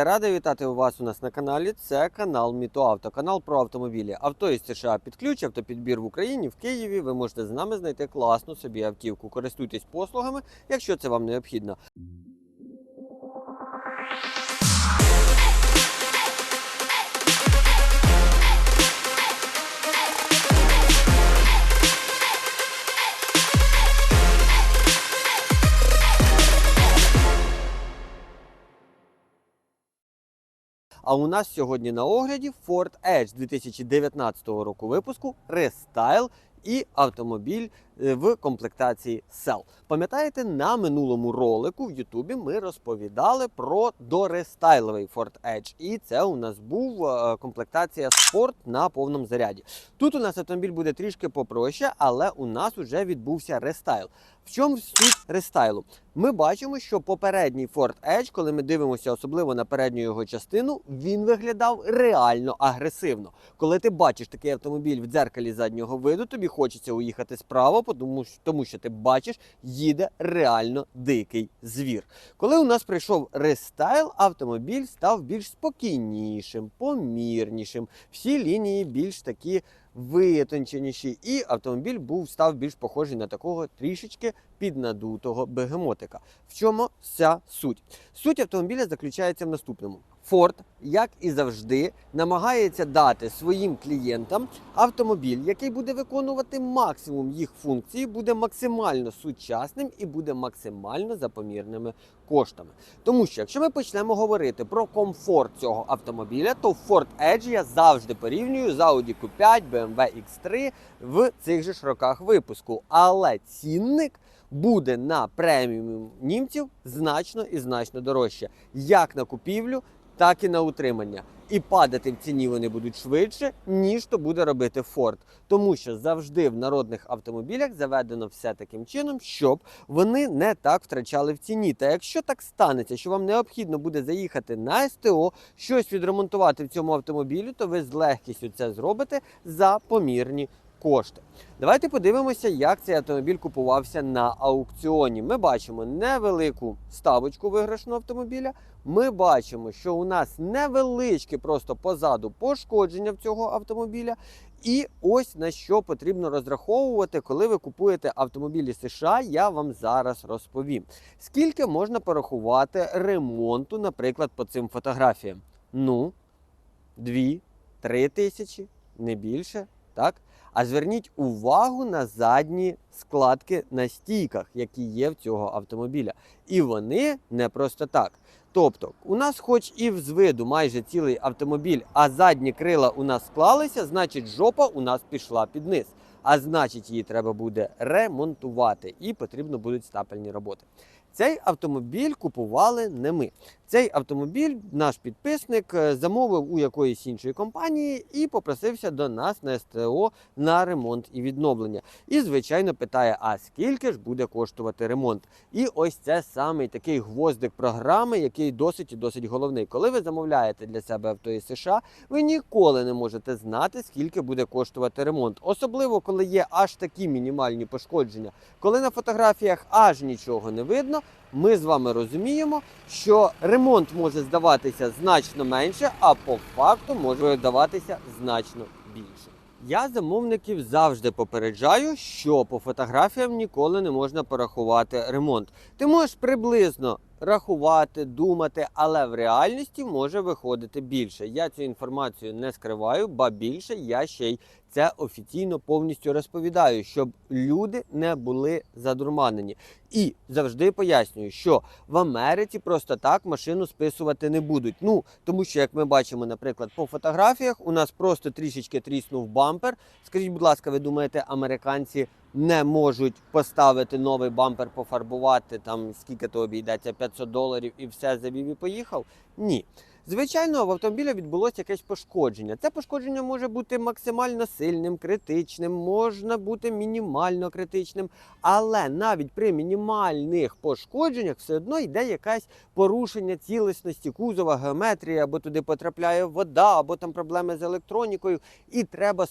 Друзі, радий вітати вас у нас на каналі. Це канал Мітоавто, канал про автомобілі. Авто із США під ключ, автопідбір в Україні, в Києві. Ви можете з нами знайти класну собі автівку. Користуйтесь послугами, якщо це вам необхідно. А у нас сьогодні на огляді Ford Edge 2019 року випуску рестайл і автомобіль в комплектації Cell. Пам'ятаєте, на минулому ролику в Ютубі ми розповідали про дорестайловий Ford Edge. І це у нас був е, комплектація Sport на повному заряді. Тут у нас автомобіль буде трішки попроще, але у нас вже відбувся рестайл. В чому суть рестайлу? Ми бачимо, що попередній Ford Edge, коли ми дивимося особливо на передню його частину, він виглядав реально агресивно. Коли ти бачиш такий автомобіль в дзеркалі заднього виду, тобі хочеться уїхати справа, тому, тому що ти бачиш, їде реально дикий звір. Коли у нас прийшов рестайл, автомобіль став більш спокійнішим, помірнішим. Всі лінії більш такі витонченіші, і автомобіль був став більш похожий на такого трішечки піднадутого бегемотика. В чому вся суть? Суть автомобіля заключається в наступному. Ford, як і завжди, намагається дати своїм клієнтам автомобіль, який буде виконувати максимум їх функцій, буде максимально сучасним і буде максимально за помірними коштами. Тому що, якщо ми почнемо говорити про комфорт цього автомобіля, то Ford Edge я завжди порівнюю з Audi Q5, BMW X3 в цих же ж випуску. Але цінник буде на преміум німців значно і значно дорожче, як на купівлю, так і на утримання. І падати в ціні вони будуть швидше, ніж то буде робити Ford. Тому що завжди в народних автомобілях заведено все таким чином, щоб вони не так втрачали в ціні. Та якщо так станеться, що вам необхідно буде заїхати на СТО, щось відремонтувати в цьому автомобілі, то ви з легкістю це зробите за помірні кошти. Давайте подивимося, як цей автомобіль купувався на аукціоні. Ми бачимо невелику ставочку виграшного автомобіля. Ми бачимо, що у нас невеличке просто позаду пошкодження в цього автомобіля. І ось на що потрібно розраховувати, коли ви купуєте автомобілі США, я вам зараз розповім. Скільки можна порахувати ремонту, наприклад, по цим фотографіям? Ну, дві, три тисячі, не більше, так? А зверніть увагу на задні складки на стійках, які є в цього автомобіля. І вони не просто так. Тобто, у нас, хоч і з виду майже цілий автомобіль, а задні крила у нас склалися, значить, жопа у нас пішла під низ. А значить, її треба буде ремонтувати і потрібно будуть стапельні роботи. Цей автомобіль купували не ми. Цей автомобіль наш підписник е, замовив у якоїсь іншої компанії і попросився до нас на СТО на ремонт і відновлення. І, звичайно, питає: а скільки ж буде коштувати ремонт? І ось це самий такий гвоздик програми, який досить і досить головний. Коли ви замовляєте для себе авто із США, ви ніколи не можете знати, скільки буде коштувати ремонт. Особливо, коли є аж такі мінімальні пошкодження. Коли на фотографіях аж нічого не видно, ми з вами розуміємо, що ремонт може здаватися значно менше, а по факту може здаватися значно більше. Я замовників завжди попереджаю, що по фотографіям ніколи не можна порахувати ремонт. Ти можеш приблизно рахувати, думати, але в реальності може виходити більше. Я цю інформацію не скриваю, ба більше я ще й це офіційно повністю розповідаю, щоб люди не були задурманені. І завжди пояснюю, що в Америці просто так машину списувати не будуть. Ну тому що, як ми бачимо, наприклад, по фотографіях у нас просто трішечки тріснув бампер. Скажіть, будь ласка, ви думаєте, американці не можуть поставити новий бампер, пофарбувати там скільки то обійдеться 500 доларів і все завів і поїхав? Ні. Звичайно, в автомобіля відбулося якесь пошкодження. Це пошкодження може бути максимально сильним, критичним, можна бути мінімально критичним, але навіть при мінімальних пошкодженнях все одно йде якесь порушення цілісності кузова, геометрії, або туди потрапляє вода, або там проблеми з електронікою, і треба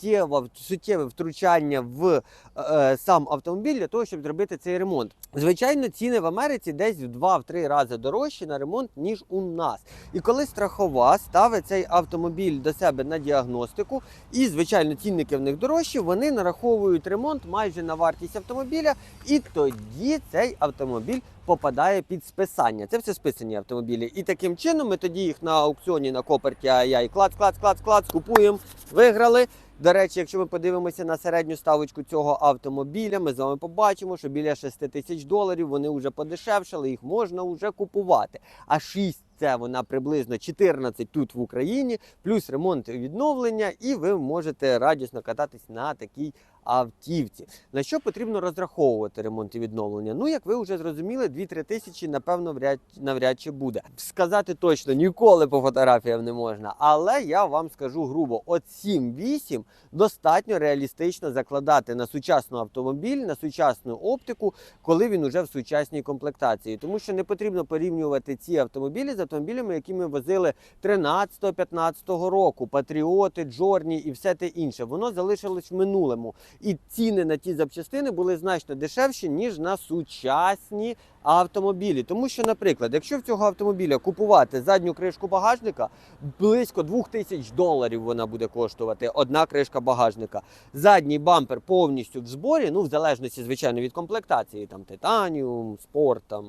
суттєво, суттєве втручання в е, сам автомобіль для того, щоб зробити цей ремонт. Звичайно, ціни в Америці десь в 2-3 рази дорожчі на ремонт, ніж у нас. І коли страхова ставить цей автомобіль до себе на діагностику, і звичайно цінники в них дорожчі, вони нараховують ремонт майже на вартість автомобіля, і тоді цей автомобіль попадає під списання. Це все списані автомобілі. І таким чином ми тоді їх на аукціоні на Коперті ай клац, клац, клац, клац, купуємо, виграли. До речі, якщо ми подивимося на середню ставочку цього автомобіля, ми з вами побачимо, що біля 6 тисяч доларів вони вже подешевшали, їх можна вже купувати. А 6 це вона приблизно 14 тут в Україні, плюс ремонт і відновлення, і ви можете радісно кататись на такій автівці. На що потрібно розраховувати ремонт і відновлення? Ну, як ви вже зрозуміли, 2-3 тисячі, напевно, вряд, навряд чи буде. Сказати точно ніколи по фотографіям не можна, але я вам скажу грубо: от 7-8 достатньо реалістично закладати на сучасний автомобіль, на сучасну оптику, коли він уже в сучасній комплектації. Тому що не потрібно порівнювати ці автомобілі з автомобілями, які ми возили 13-15 року, патріоти, джорні і все те інше. Воно залишилось в минулому. І ціни на ті запчастини були значно дешевші, ніж на сучасні автомобілі. Тому що, наприклад, якщо в цього автомобіля купувати задню кришку багажника, близько 2000 доларів вона буде коштувати одна кришка багажника. Задній бампер повністю в зборі, ну в залежності, звичайно, від комплектації, там титаніум, спорт, там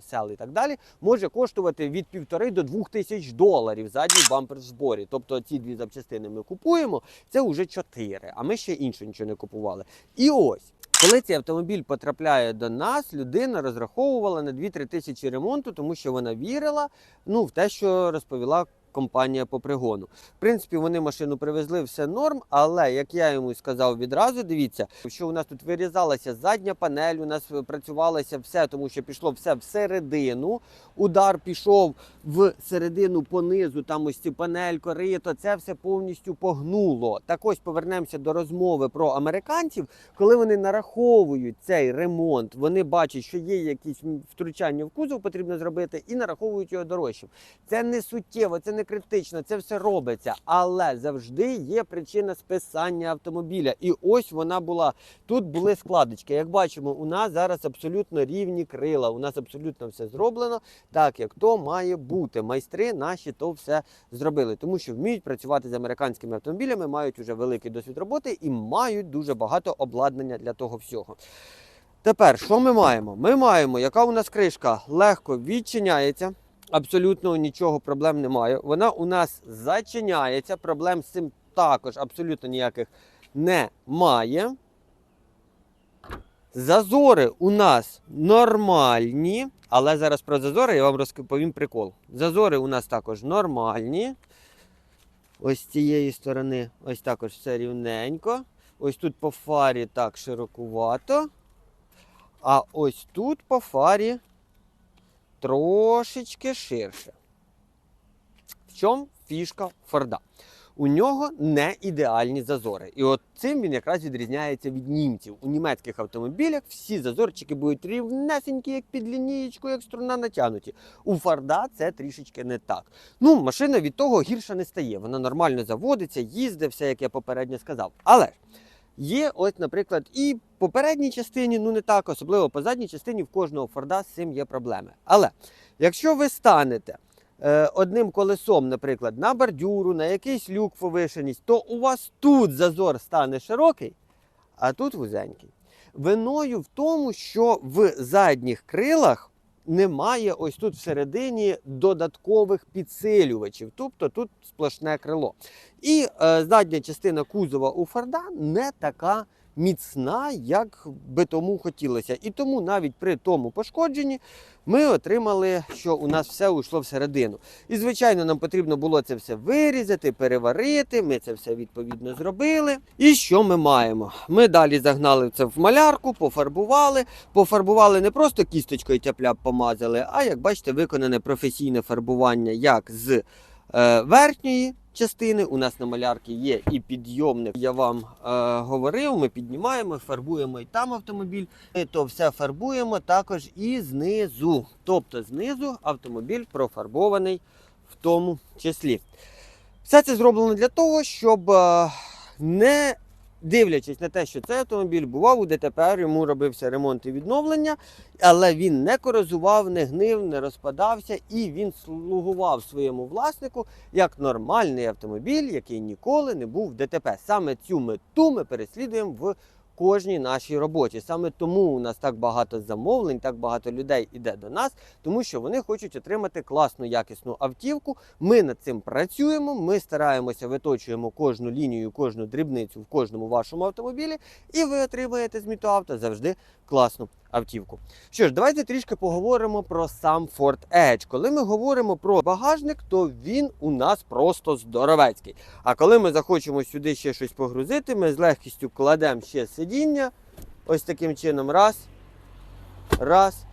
сел і так далі, може коштувати від півтори до двох тисяч доларів задній бампер в зборі. Тобто ці дві запчастини ми купуємо, це вже чотири, а ми ще інше нічого не купували. І ось. Коли цей автомобіль потрапляє до нас, людина розраховувала на 2-3 тисячі ремонту, тому що вона вірила ну, в те, що розповіла компанія по пригону. В принципі, вони машину привезли, все норм, але як я йому сказав відразу, дивіться, що у нас тут вирізалася задня панель, у нас працювалося все, тому що пішло все всередину. Удар пішов в середину понизу, там ось ці панель, корито, це все повністю погнуло. Так ось повернемося до розмови про американців. Коли вони нараховують цей ремонт, вони бачать, що є якісь втручання в кузов, потрібно зробити, і нараховують його дорожчим. Це не суттєво, це не критично, це все робиться, але завжди є причина списання автомобіля. І ось вона була. Тут були складочки. Як бачимо, у нас зараз абсолютно рівні крила. У нас абсолютно все зроблено так, як то має бути. Майстри наші то все зробили, тому що вміють працювати з американськими автомобілями, мають уже великий досвід роботи і мають дуже багато обладнання для того всього. Тепер, що ми маємо? Ми маємо, яка у нас кришка легко відчиняється. Абсолютно нічого проблем немає. Вона у нас зачиняється. Проблем з цим також абсолютно ніяких немає. Зазори у нас нормальні, але зараз про зазори я вам розповім прикол. Зазори у нас також нормальні. Ось з цієї сторони, ось також все рівненько. Ось тут по фарі так широкувато. А ось тут по фарі трошечки ширше. В чому фішка Форда? У нього не ідеальні зазори. І от цим він якраз відрізняється від німців. У німецьких автомобілях всі зазорчики будуть рівнесенькі, як під лінієчку, як струна натягнуті. У Форда це трішечки не так. Ну, машина від того гірше не стає. Вона нормально заводиться, їздить, все, як я попередньо сказав. Але ж є, ось, наприклад, і в попередній частині, ну не так, особливо по задній частині в кожного Форда з цим є проблеми. Але якщо ви станете е, одним колесом, наприклад, на бордюру, на якийсь люк повишеність, то у вас тут зазор стане широкий, а тут вузенький. Виною в тому, що в задніх крилах немає ось тут всередині додаткових підсилювачів, тобто тут сплошне крило. І е, задня частина кузова у Форда не така міцна, як би тому хотілося. І тому навіть при тому пошкодженні ми отримали, що у нас все уйшло всередину. І, звичайно, нам потрібно було це все вирізати, переварити. Ми це все відповідно зробили. І що ми маємо? Ми далі загнали це в малярку, пофарбували. Пофарбували не просто кісточкою тяп-ляп помазали, а як бачите, виконане професійне фарбування як з е, верхньої частини. У нас на малярці є і підйомник. Я вам е, говорив, ми піднімаємо, фарбуємо і там автомобіль. Ми то все фарбуємо також і знизу. Тобто знизу автомобіль профарбований в тому числі. Все це зроблено для того, щоб е, не дивлячись на те, що цей автомобіль бував у ДТП, йому робився ремонт і відновлення, але він не корозував, не гнив, не розпадався, і він слугував своєму власнику як нормальний автомобіль, який ніколи не був в ДТП. Саме цю мету ми переслідуємо в кожній нашій роботі. Саме тому у нас так багато замовлень, так багато людей іде до нас, тому що вони хочуть отримати класну якісну автівку. Ми над цим працюємо. Ми стараємося виточуємо кожну лінію, кожну дрібницю в кожному вашому автомобілі, і ви отримаєте з Мітоавто завжди класну автівку. Що ж, давайте трішки поговоримо про сам Ford Edge. Коли ми говоримо про багажник, то він у нас просто здоровецький. А коли ми захочемо сюди ще щось погрузити, ми з легкістю кладемо ще сидіння. Ось таким чином. Раз. Раз.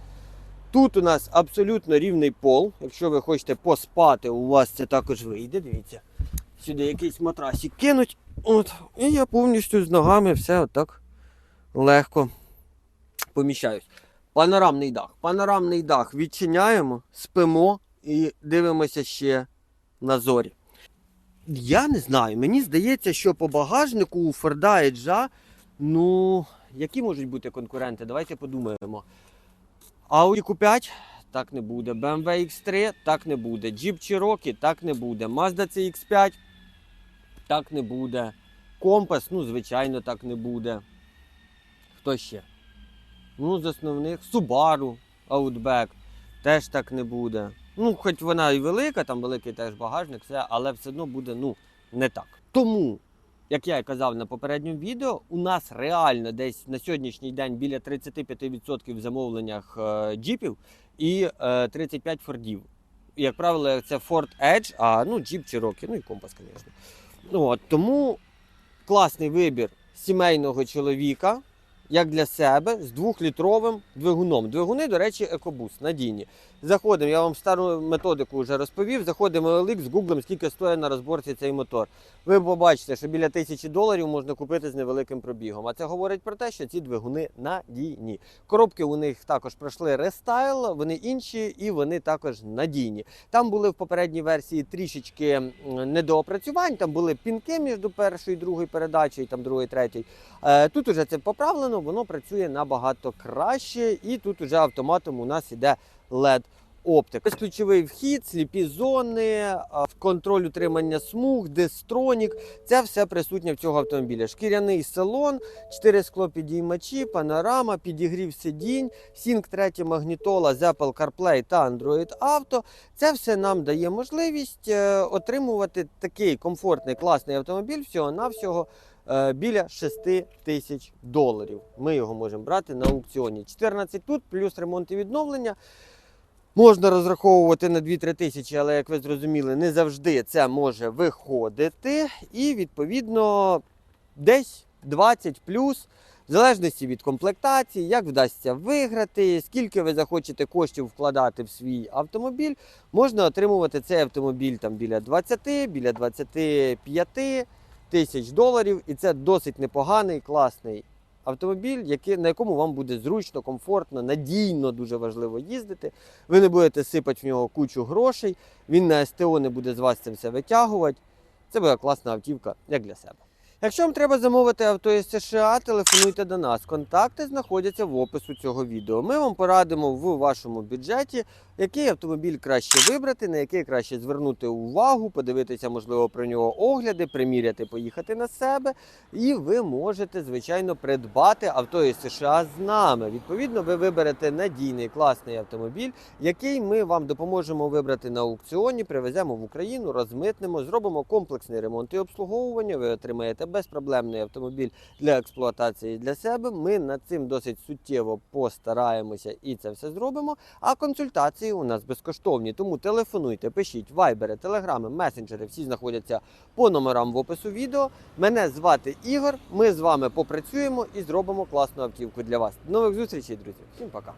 Тут у нас абсолютно рівний пол. Якщо ви хочете поспати, у вас це також вийде. Дивіться. Сюди якийсь матрасик кинуть. От. І я повністю з ногами все отак легко поміщаюсь. Панорамний дах. Панорамний дах відчиняємо, спимо і дивимося ще на зорі. Я не знаю, мені здається, що по багажнику у Форда Еджа, ну, які можуть бути конкуренти? Давайте подумаємо. Audi Q5 так не буде. BMW X3 так не буде. Jeep Cherokee так не буде. Mazda CX5 так не буде. Компас, ну, звичайно, так не буде. Хто ще? Ну, з основних Subaru Outback теж так не буде. Ну, хоч вона і велика, там великий теж багажник, все, але все одно буде ну, не так. Тому, як я і казав на попередньому відео, у нас реально десь на сьогоднішній день біля 35% в замовленнях е, джіпів і е, 35 фордів. Як правило, це Ford Edge, а ну, джіп Cherokee, ну і компас, звісно. Ну, от, тому класний вибір сімейного чоловіка як для себе з двохлітровим двигуном. Двигуни, до речі, екобус надійні. Заходимо, я вам стару методику вже розповів. Заходимо в OLX, гуглимо, скільки стоїть на розборці цей мотор. Ви побачите, що біля тисячі доларів можна купити з невеликим пробігом. А це говорить про те, що ці двигуни надійні. Коробки у них також пройшли рестайл, вони інші і вони також надійні. Там були в попередній версії трішечки недоопрацювань, там були пінки між першою і другою передачею, там другою, третьою. Е, Тут уже це поправлено, воно працює набагато краще, і тут уже автоматом у нас іде LED оптика. Безключовий вхід, сліпі зони, контроль утримання смуг, дистронік. Це все присутнє в цього автомобіля. Шкіряний салон, 4 склопідіймачі, панорама, підігрів сидінь, Sync 3 магнітола Apple CarPlay та Android Auto. Це все нам дає можливість е, отримувати такий комфортний класний автомобіль всього-навсього біля 6 тисяч доларів. Ми його можемо брати на аукціоні. 14 тут, плюс ремонт і відновлення. Можна розраховувати на 2-3 тисячі, але як ви зрозуміли, не завжди це може виходити. І відповідно десь 20 плюс, в залежності від комплектації, як вдасться виграти, скільки ви захочете коштів вкладати в свій автомобіль, можна отримувати цей автомобіль там біля 20, біля 25 тисяч доларів. І це досить непоганий, класний автомобіль, який, на якому вам буде зручно, комфортно, надійно дуже важливо їздити. Ви не будете сипати в нього кучу грошей, він на СТО не буде з вас цим все витягувати. Це буде класна автівка, як для себе. Якщо вам треба замовити авто із США, телефонуйте до нас. Контакти знаходяться в опису цього відео. Ми вам порадимо в вашому бюджеті, який автомобіль краще вибрати, на який краще звернути увагу, подивитися, можливо, про нього огляди, приміряти, поїхати на себе. І ви можете, звичайно, придбати авто із США з нами. Відповідно, ви виберете надійний класний автомобіль, який ми вам допоможемо вибрати на аукціоні, привеземо в Україну, розмитнемо, зробимо комплексний ремонт і обслуговування. Ви отримаєте шукаєте безпроблемний автомобіль для експлуатації для себе, ми над цим досить суттєво постараємося і це все зробимо. А консультації у нас безкоштовні. Тому телефонуйте, пишіть вайбери, телеграми, месенджери. Всі знаходяться по номерам в опису відео. Мене звати Ігор. Ми з вами попрацюємо і зробимо класну автівку для вас. До нових зустрічей, друзі. Всім пока.